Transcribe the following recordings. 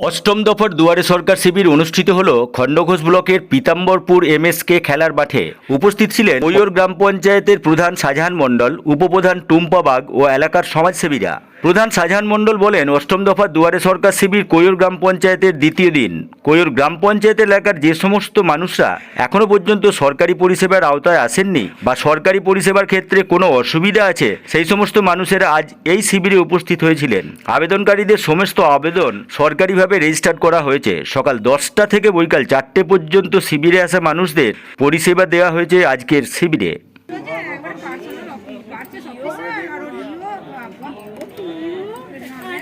অষ্টম দফার দুয়ারে সরকার শিবির অনুষ্ঠিত হল খণ্ডঘোষ ব্লকের পীতাম্বরপুর এমএসকে খেলার মাঠে। উপস্থিত ছিলেন ময়ূর গ্রাম পঞ্চায়েতের প্রধান শাহজাহান মণ্ডল, উপপ্রধান টুম্পা বাগ ও এলাকার সমাজসেবীরা। প্রধান শাহজাহান মণ্ডল বলেন, অষ্টম দফার দুয়ারে সরকার শিবির কৈর গ্রাম পঞ্চায়েতের দ্বিতীয় দিন। কৈর গ্রাম পঞ্চায়েত এলাকার যে সমস্ত মানুষরা এখনও পর্যন্ত সরকারি পরিষেবার আওতায় আসেননি বা সরকারি পরিষেবার ক্ষেত্রে কোনো অসুবিধা আছে, সেই সমস্ত মানুষেরা আজ এই শিবিরে উপস্থিত হয়েছিলেন। আবেদনকারীদের সমস্ত আবেদন সরকারিভাবে রেজিস্টার করা হয়েছে। সকাল দশটা থেকে বৈকাল চারটে পর্যন্ত শিবিরে আসা মানুষদের পরিষেবা দেওয়া হয়েছে আজকের শিবিরে।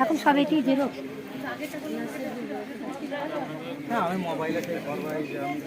এখন সবাই কি দেবো হ্যাঁ আমি মোবাইলে আমি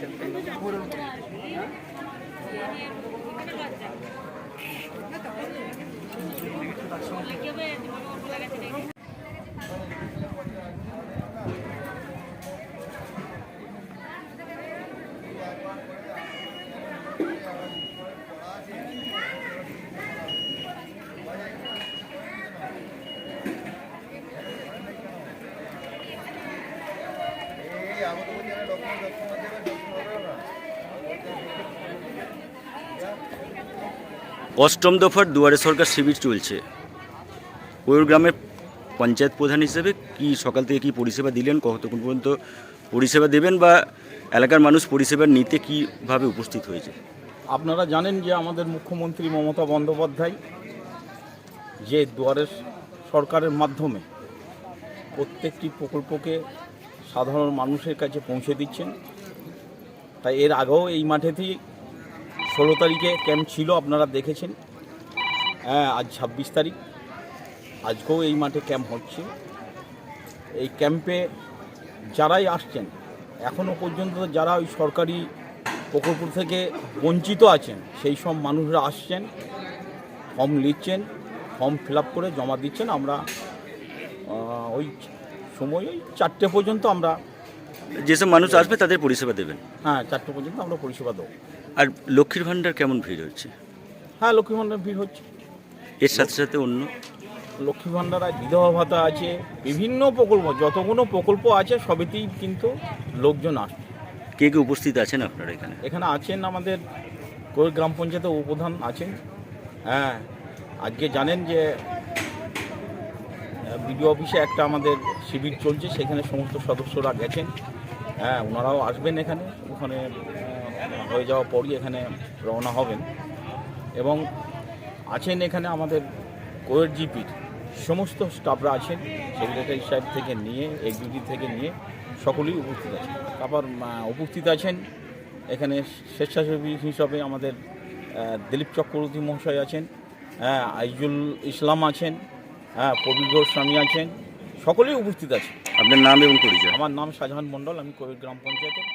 অষ্টম দফার দুয়ারে সরকার শিবির চলছে। কৈর গ্রামের পঞ্চায়েত প্রধান হিসেবে কি সকাল থেকে কি পরিষেবা দিলেন কতক্ষণ পর্যন্ত পরিষেবা দেবেন বা এলাকার মানুষ পরিষেবা নিতে কীভাবে উপস্থিত হয়েছে? আপনারা জানেন যে আমাদের মুখ্যমন্ত্রী মমতা বন্দ্যোপাধ্যায় যে দুয়ারের সরকারের মাধ্যমে প্রত্যেকটি প্রকল্পকে সাধারণ মানুষের কাছে পৌঁছে দিচ্ছেন। তাই এর আগেও এই মাঠেতেই ষোলো তারিখে ক্যাম্প ছিল, আপনারা দেখেছেন। হ্যাঁ আজ ছাব্বিশ তারিখ। আজকেও এই মাঠে ক্যাম্প হচ্ছে। এই ক্যাম্পে যারাই আসছেন এখনও পর্যন্ত যারা ওই সরকারি প্রকল্প থেকে বঞ্চিত আছেন, সেই সব মানুষরা আসছেন, ফর্ম নিচ্ছেন ফর্ম ফিল করে জমা দিচ্ছেন। আমরা ওই সময় ওই চারটে পর্যন্ত আমরা যেসব মানুষ আসবে তাদের পরিষেবা দেবেন? হ্যাঁ চারটে পর্যন্ত আমরা পরিষেবা দেবো। আর লক্ষ্মীর ভাণ্ডার কেমন ভিড় হচ্ছে? হ্যাঁ লক্ষ্মী ভাণ্ডার ভিড় হচ্ছে। এর সাথে সাথে অন্য? লক্ষ্মী ভাণ্ডার আছে বিধবা ভাতা আছে বিভিন্ন প্রকল্প যতগুলো প্রকল্প আছে সবেতেই কিন্তু লোকজন আসছে। কে কে উপস্থিত আছেন আপনারা এখানে? এখানে আছেন আমাদের গ্রাম পঞ্চায়েতের উপপ্রধান আছেন। হ্যাঁ আজকে জানেন যে বিডিও অফিসে একটা আমাদের শিবির চলছে, সেখানে সমস্ত সদস্যরা গেছেন। হ্যাঁ ওনারাও আসবেন এখানে, ওখানে হয়ে যাওয়ার পরই এখানে রওনা হবেন। এবং আছেন এখানে আমাদের কোয়ের জিপির সমস্ত স্টাফরা আছেন, সেক্রেটারি সাহেব থেকে নিয়ে, এক্সিকিউটিভ থেকে নিয়ে সকলেই উপস্থিত আছেন। তারপর উপস্থিত আছেন এখানে স্বেচ্ছাসেবী হিসাবে আমাদের দিলীপ চক্রবর্তী মহাশয় আছেন হ্যাঁ আইজুল ইসলাম আছেন হ্যাঁ কবির গোস্বামী আছেন। সকলেই উপস্থিত আছে আপনার নাম এবং পরিচয়? আমার নাম শাহজাহান মণ্ডল আমি কবির গ্রাম পঞ্চায়েতের